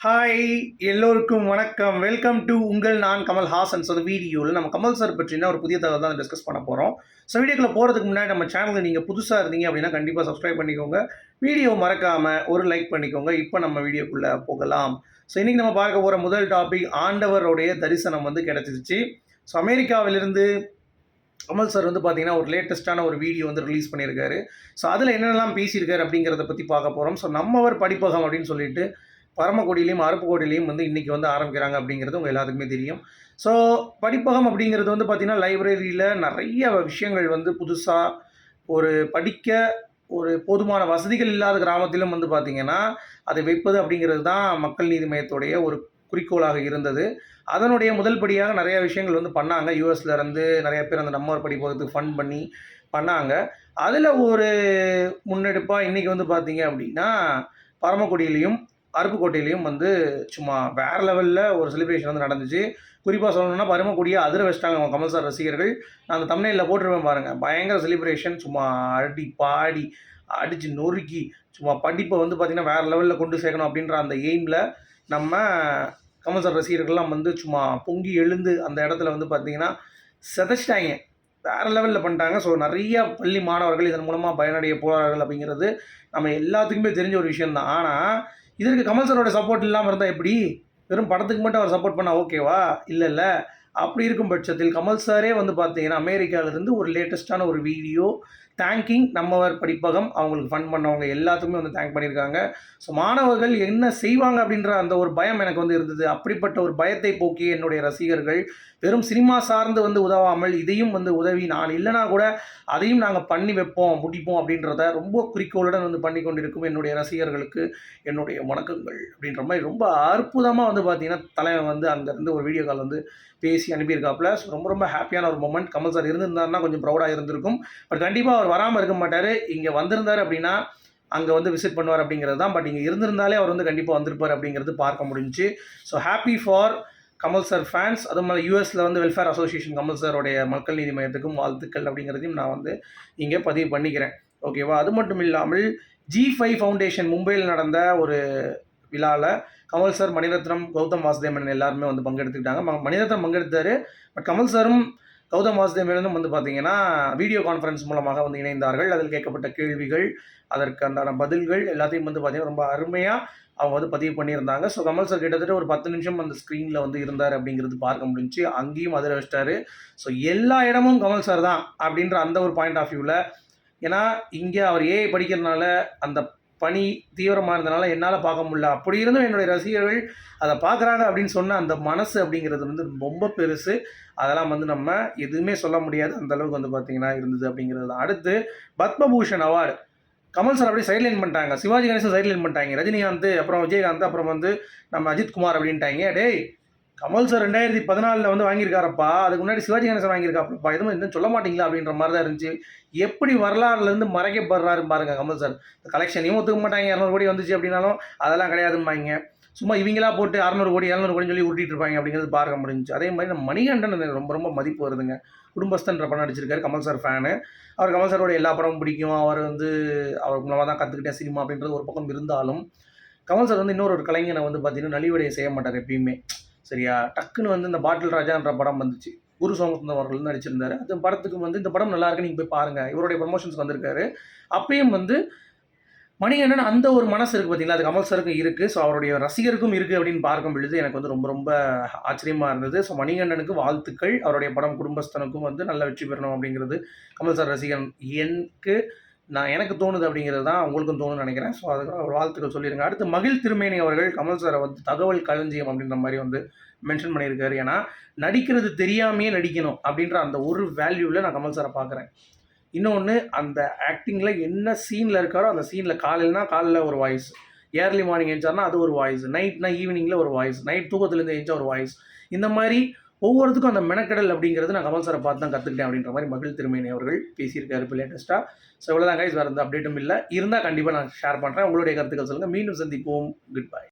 Hi எல்லோருக்கும் வணக்கம். Welcome to உங்கள் நான் கமல் ஹாசன். ஸோ வீடியோவில் நம்ம கமல் சார் பற்றினா ஒரு புதிய தகவல் தான் டிஸ்கஸ் பண்ண போகிறோம் ஸோ வீடியோக்குள்ள போகிறதுக்கு முன்னாடி நம்ம சேனலில் நீங்கள் புதுசாக இருந்தீங்க அப்படின்னா கண்டிப்பாக சப்ஸ்கிரைப் பண்ணிக்கோங்க. வீடியோ மறக்காமல் ஒரு லைக் பண்ணிக்கோங்க. இப்போ நம்ம வீடியோக்குள்ளே போகலாம். ஸோ இன்றைக்கி நம்ம பார்க்க போகிற முதல் டாபிக் ஆண்டவருடைய தரிசனம் வந்து கிடச்சிருச்சு. ஸோ அமெரிக்காவிலிருந்து கமல் சார் வந்து பார்த்தீங்கன்னா ஒரு லேட்டஸ்ட்டான ஒரு வீடியோ வந்து ரிலீஸ் பண்ணியிருக்காரு. ஸோ அதில் என்னென்னலாம் பேசியிருக்காரு அப்படிங்கிறத பற்றி பார்க்க போகிறோம் ஸோ நம்மவர் படிப்பகம் அப்படின்னு சொல்லிட்டு பரமக்குடியிலையும் அருப்புக்கோட்டையிலையும் வந்து இன்றைக்கி வந்து ஆரம்பிக்கிறாங்க அப்படிங்கிறது உங்கள் எல்லாத்துக்குமே தெரியும். ஸோ படிப்பகம் அப்படிங்கிறது வந்து பார்த்திங்கன்னா லைப்ரரியில் நிறைய விஷயங்கள் வந்து புதுசாக ஒரு படிக்க ஒரு போதுமான வசதிகள் இல்லாத கிராமத்திலும் வந்து பார்த்திங்கன்னா அதை வைப்பது அப்படிங்கிறது தான் மக்கள் நீதி மையத்துடைய ஒரு குறிக்கோளாக இருந்தது. அதனுடைய முதல் படியாக நிறைய விஷயங்கள் வந்து பண்ணாங்க. யூஎஸ்லேருந்து நிறைய பேர் அந்த நம்ம படிப்பகத்துக்கு ஃபண்ட் பண்ணி பண்ணாங்க. அதில் ஒரு முன்னெடுப்பாக இன்றைக்கி வந்து பார்த்திங்க அப்படின்னா பரமக்குடியிலையும் அருப்புக்கோட்டையிலையும் வந்து சும்மா வேறு லெவலில் ஒரு செலிப்ரேஷன் வந்து நடந்துச்சு. குறிப்பாக சொல்லணும்னா பருமக்குடியை அதிர வச்சிட்டாங்க அவங்க கமல் சார் ரசிகர்கள். நான் அந்த தமிழில் போட்டிருப்பேன் பாருங்கள் பயங்கர செலிப்ரேஷன் சும்மா அடி பாடி அடித்து நொறுக்கி சும்மா படிப்பை வந்து பார்த்திங்கன்னா வேறு லெவலில் கொண்டு சேர்க்கணும் அப்படின்ற அந்த எய்மில் நம்ம கமல் சார் ரசிகர்கள்லாம் வந்து சும்மா பொங்கி எழுந்து அந்த இடத்துல வந்து பார்த்திங்கன்னா செதைச்சிட்டாங்க. வேறு லெவலில் பண்ணிட்டாங்க. ஸோ நிறைய பள்ளி மாணவர்கள் இதன் மூலமாக பயனடைய போகிறார்கள் அப்படிங்கிறது நம்ம எல்லாத்துக்குமே தெரிஞ்ச ஒரு விஷயந்தான் ஆனால் இதற்கு கமல் சாரோட சப்போர்ட் இல்லாமல் இருந்தால் எப்படி? வெறும் படத்துக்கு மட்டும் அவர் சப்போர்ட் பண்ணால் ஓகேவா இல்லை இல்லை. அப்படி இருக்கும் பட்சத்தில் கமல் சாரே வந்து பார்த்தீங்கன்னா அமெரிக்காவிலேருந்து ஒரு லேட்டஸ்ட்டான ஒரு வீடியோ தேங்கிங் நம்மவர் படிப்பகம் அவங்களுக்கு ஃபண்ட் பண்ணவங்க எல்லாத்துக்குமே வந்து தேங்க் பண்ணியிருக்காங்க. ஸோ மாணவர்கள் என்ன செய்வாங்க அப்படின்ற அந்த ஒரு பயம் எனக்கு வந்து இருந்தது. அப்படிப்பட்ட ஒரு பயத்தை போக்கி என்னுடைய ரசிகர்கள் வெறும் சினிமா சார்ந்து வந்து உதவாமல் இதையும் வந்து உதவி நான் இல்லைனா கூட அதையும் நாங்கள் பண்ணி வைப்போம் முடிப்போம் அப்படின்றத ரொம்ப குறிக்கோளுடன் வந்து பண்ணி கொண்டிருக்கும் என்னுடைய ரசிகர்களுக்கு என்னுடைய வணக்கங்கள் அப்படின்ற மாதிரி ரொம்ப அற்புதமாக வந்து பார்த்தீங்கன்னா தலைவன் வந்து அங்கேருந்து ஒரு வீடியோ கால் வந்து பேசி அனுப்பியிருக்காப்புல. ஸோ ரொம்ப ரொம்ப ஹாப்பியான ஒரு மூமெண்ட் கமல் சார் இருந்திருந்தாருன்னா கொஞ்சம் ப்ரௌடாக இருந்திருக்கும். பட் கண்டிப்பாக அவர் வராமல் இருக்க மாட்டார். இங்கே வந்திருந்தார் அப்படின்னா அங்கே வந்து விசிட் பண்ணுவார் அப்படிங்கிறது தான். பட் இங்கே இருந்திருந்தாலே அவர் வந்து கண்டிப்பாக வந்திருப்பார் அப்படிங்கிறது பார்க்க முடிஞ்சு so happy for Kamal sir fans அதுவும் மாதிரி யூஎஸில் வந்து வெல்ஃபேர் அசோசியேஷன் கமல் சாரோடைய மக்கள் நீதி மையத்துக்கும் வாழ்த்துக்கள் அப்படிங்கிறதையும் நான் வந்து இங்கே பதிவு பண்ணிக்கிறேன். ஓகேவா அது மட்டும் இல்லாமல் ஜி ஃபைவ் ஃபவுண்டேஷன் மும்பையில் நடந்த ஒரு விழாவில் கமல் சார் மணிரத்னம் கௌதம் வாசுதேவன் எல்லாருமே வந்து பங்கெடுத்துக்கிட்டாங்க. மணிரத்னம் பங்கெடுத்தார். பட் கமல் சாரும் கௌதம் வாசுதேவனும் வந்து பார்த்தீங்கன்னா வீடியோ கான்ஃபரன்ஸ் மூலமாக வந்து இணைந்தார்கள். அதில் கேட்கப்பட்ட கேள்விகள் அதற்கு அந்தான பதில்கள் எல்லாத்தையும் வந்து பார்த்தீங்கன்னா ரொம்ப அருமையாக அவங்க வந்து பதிவு பண்ணியிருந்தாங்க. ஸோ கமல் சார் கிட்டத்தட்ட ஒரு பத்து நிமிஷம் அந்த ஸ்க்ரீனில் வந்து இருந்தார் அப்படிங்கிறது பார்க்க முடிஞ்சு அங்கேயும் அதில் வச்சிட்டாரு. ஸோ எல்லா இடமும் கமல் சார் தான் அப்படின்ற அந்த ஒரு பாயிண்ட் ஆஃப் வியூவில் ஏன்னா இங்கே அவர் ஏஐ படிக்கிறதுனால அந்த பணி தீவிரமாக இருந்தனால என்னால் பார்க்க முடியல. அப்படி இருந்தும் என்னுடைய ரசிகர்கள் அதை பார்க்குறாங்க அப்படின்னு சொன்ன அந்த மனசு அப்படிங்கிறது வந்து ரொம்ப பெருசு. அதெல்லாம் வந்து நம்ம எதுவுமே சொல்ல முடியாது. அந்த அளவுக்கு வந்து பார்த்திங்கன்னா இருந்தது அப்படிங்கிறது. தான் அடுத்து பத்மபூஷன் அவார்டு. கமல் சார் அப்படியே சைட்லைன் பண்ணிட்டாங்க. சிவாஜி கணேசன் சைட்லைன் பண்ணிட்டாங்க. ரஜினிகாந்த் அப்புறம் விஜயகாந்த் அப்புறம் வந்து நம்ம அஜித் குமார் அப்படின்ட்டாங்க. டேய் கமல் சார் ரெண்டாயிரத்தி பதினாலில் வந்து வாங்கியிருக்காரப்பா. அதுக்கு முன்னாடி சிவாஜி கணேசன் வாங்கியிருக்காப்பா எதுவும் இன்னும் சொல்ல மாட்டீங்களா அப்படின்ற மாதிரி தான் இருந்துச்சு. எப்படி வரலாறுலேருந்து மறைக்கப்படுறாரு பாருங்க கமல் சார் இந்த கலெக்ஷனையும் ஒத்துக்க மாட்டாங்க. இரநூறு கோடி வந்துச்சு அப்படின்னாலும் அதெல்லாம் கிடையாதும்பாங்க. சும்மா இவங்களா போட்டு அறநூறு கோடி இரநூறு கோடி சொல்லி உருட்டிட்டு இருப்பாங்க அப்படிங்கிறது பார்க்க முடிஞ்சு அதே மாதிரி நம்ம மணிகண்டன் ரொம்ப ரொம்ப மதிப்பு வருதுங்க. குடும்பஸ்தன்ற படம் நடிச்சிருக்காரு கமல் சார் ஃபேனு அவர் கமல் சாரோட எல்லா படமும் பிடிக்கும். அவர் வந்து அவர் மூலமாக தான் கற்றுக்கிட்டேன் சினிமா அப்படின்றது ஒரு பக்கம் இருந்தாலும் கமல் சார் வந்து இன்னொரு ஒரு கலைஞனை வந்து பார்த்தீங்கன்னா நலிவடையை செய்ய மாட்டார் எப்பயுமே. சரியா? டக்குன்னு வந்து இந்த பாட்டில் ராஜான்ற படம் வந்துச்சு. குரு சோமசுந்தரம் அவர்கள் வந்து நடிச்சிருந்தாரு. அந்த படத்துக்கு வந்து இந்த படம் நல்லா இருக்கு நீங்கள் போய் பாருங்கள் இவருடைய ப்ரொமோஷன்ஸ் வந்திருக்காரு. அப்பயும் வந்து மணிகண்டன் அந்த ஒரு மனசு இருக்குது பார்த்தீங்களா அது கமல் சருக்கும் இருக்குது ஸோ அவருடைய ரசிகருக்கும் இருக்குது அப்படின்னு பார்க்கும் பொழுது எனக்கு வந்து ரொம்ப ரொம்ப ஆச்சரியமாக இருந்தது. ஸோ மணிகண்டனுக்கு வாழ்த்துக்கள். அவருடைய படம் குடும்பஸ்தனுக்கும் வந்து நல்ல வெற்றி பெறணும் அப்படிங்கிறது கமல் சார் ரசிகன். எனக்கு நான் எனக்கு தோணுது அப்படிங்கிறது தான் உங்களுக்கும் தோணுன்னு நினைக்கிறேன். ஸோ அதுக்கு வாழ்த்துக்கள் சொல்லிடுங்க அடுத்து மகிழ் திருமேனி அவர்கள் கமல் சாரை வந்து தகவல் களஞ்சியம் அப்படின்ற மாதிரி வந்து மென்ஷன் பண்ணியிருக்காரு. ஏன்னா நடிக்கிறது தெரியாமையே நடிக்கணும் அப்படின்ற அந்த ஒரு வேல்யூவில் நான் கமல் சாரை பார்க்குறேன். இன்னொன்று அந்த ஆக்டிங்கில் என்ன சீனில் இருக்காரோ அந்த சீனில் காலையில்னா காலையில் ஒரு வாய்ஸ் ஏர்லி மார்னிங் எழுந்தார்னா அது ஒரு வாய்ஸ் நைட்னா ஈவினிங்கில் ஒரு வாய்ஸ் நைட் தூக்கத்துலேருந்து எழுந்தா ஒரு வாய்ஸ் இந்த மாதிரி ஒவ்வொருத்துக்கும் அந்த மெனக்கடல் அப்படிங்கிறது நான் கமல் சாரை பார்த்து தான் கற்றுக்கிட்டேன் அப்படின்ற மாதிரி மகிழ் திருமேனி அவர்கள் பேசியிருக்காரு இப்போ லேட்டஸ்ட்டாக ஸோ இவ்வளோ தான் கைஸ் வேறு எந்த அப்டேட்டும் இல்லை. இருந்தால் கண்டிப்பாக நான் ஷேர் பண்ணுறேன் உங்களுடைய கருத்துக்கள் சொல்லுங்கள் மீண்டும் சந்திப்போம். Good bye